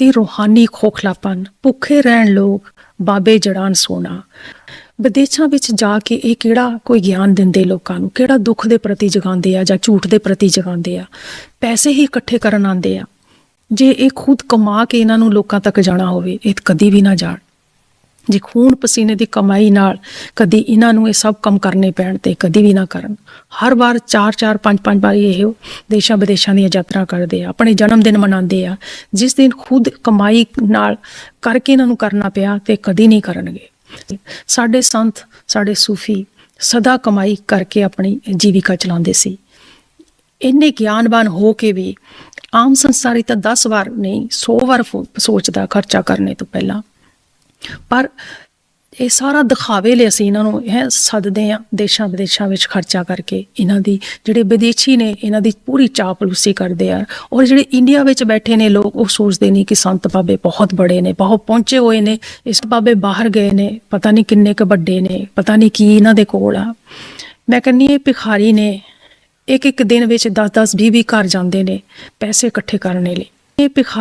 ਤੇ ਰੂਹਾਨੀ ਖੋਖਲਾਪਨ, ਭੁੱਖੇ ਰਹਿਣ ਲੋਕ, ਬਾਬੇ ਜੜਾਨ ਸੋਨਾ। ਵਿਦੇਸ਼ਾਂ ਵਿੱਚ ਜਾ ਕੇ ਇਹ ਕਿਹੜਾ ਕੋਈ ਗਿਆਨ ਦਿੰਦੇ ਲੋਕਾਂ ਨੂੰ? ਕਿਹੜਾ ਦੁੱਖ ਦੇ ਪ੍ਰਤੀ ਜਗਾਉਂਦੇ ਆ ਜਾਂ ਝੂਠ ਦੇ ਪ੍ਰਤੀ ਜਗਾਉਂਦੇ ਆ? ਪੈਸੇ ਹੀ ਇਕੱਠੇ ਕਰਨ ਆਉਂਦੇ ਆ। ਜੇ ਇਹ ਖੁਦ ਕਮਾ ਕੇ ਇਹਨਾਂ ਨੂੰ ਲੋਕਾਂ ਤੱਕ ਜਾਣਾ ਹੋਵੇ, ਇਹ ਕਦੀ ਵੀ ਨਾ ਜਾਣ। ਜੇ, ਖੂਨ ਪਸੀਨੇ ਦੀ ਕਮਾਈ ਨਾਲ ਕਦੀ ਇਹਨਾਂ ਨੂੰ ਇਹ ਸਭ ਕੰਮ ਕਰਨੇ ਪੈਣ ਤੇ, ਕਦੀ ਵੀ ਨਾ ਕਰਨ। ਹਰ ਵਾਰ 4-4 5-5 ਵਾਰੀ ਇਹ ਦੇਸ਼ਾਂ ਵਿਦੇਸ਼ਾਂ ਦੀਆਂ ਯਾਤਰਾ ਕਰਦੇ ਆ, ਆਪਣੇ ਜਨਮ ਦਿਨ ਮਨਾਉਂਦੇ ਆ, ਜਿਸ ਦਿਨ ਖੁਦ ਕਮਾਈ ਨਾਲ ਕਰਕੇ ਇਹਨਾਂ ਨੂੰ ਕਰਨਾ ਪਿਆ ਤੇ ਕਦੀ ਨਹੀਂ ਕਰਨਗੇ। ਸਾਡੇ ਸੰਤ, ਸਾਡੇ ਸੂਫੀ ਸਦਾ ਕਮਾਈ ਕਰਕੇ ਆਪਣੀ ਜੀਵਿਕਾ ਚਲਾਉਂਦੇ ਸੀ। ਇੰਨੇ ਗਿਆਨਵਾਨ ਹੋ ਕੇ ਵੀ ਆਮ ਸੰਸਾਰੀ ਤਾਂ 10 ਵਾਰ ਨਹੀਂ 100 ਵਾਰ ਫੋ- ਸੋਚਦਾ ਖਰਚਾ ਕਰਨੇ ਤੋਂ ਪਹਿਲਾਂ। ਪਰ ਇਹ ਸਾਰਾ ਦਿਖਾਵੇ ਲਈ ਅਸੀਂ ਇਹਨਾਂ ਨੂੰ ਹੈ ਸੱਦਦੇ ਆ ਦੇਸ਼ਾਂ ਵਿਦੇਸ਼ਾਂ ਵਿੱਚ ਖਰਚਾ ਕਰਕੇ। ਇਹਨਾਂ ਦੀ ਜਿਹੜੇ ਵਿਦੇਸ਼ੀ ਨੇ, ਇਹਨਾਂ ਦੀ ਪੂਰੀ ਚਾਪਲੂਸੀ ਕਰਦੇ ਆ। ਔਰ ਜਿਹੜੇ ਇੰਡੀਆ ਵਿੱਚ ਬੈਠੇ ਨੇ ਲੋਕ, ਉਹ ਸੋਚਦੇ ਨਹੀਂ ਕਿ ਸੰਤ ਬਾਬੇ ਬਹੁਤ ਬੜੇ ਨੇ, ਬਹੁਤ ਪਹੁੰਚੇ ਹੋਏ ਨੇ। ਇਸ ਬਾਬੇ ਬਾਹਰ ਗਏ ਨੇ, ਪਤਾ ਨਹੀਂ ਕਿੰਨੇ ਕੁ ਵੱਡੇ ਨੇ, ਪਤਾ ਨਹੀਂ ਕੀ ਇਹਨਾਂ ਦੇ ਕੋਲ ਆ। ਮੈਂ ਕਹਿੰਨੀ ਇਹ ਭਿਖਾਰੀ ਨੇ ਇੱਕ ਇੱਕ ਦਿਨ ਵਿੱਚ 10 10 20 20 ਘਰ ਜਾਂਦੇ ਨੇ, ਪੈਸੇ ਇਕੱਠੇ ਕਰਨ ਲਈ। ਇਹ ਭਿਖਾ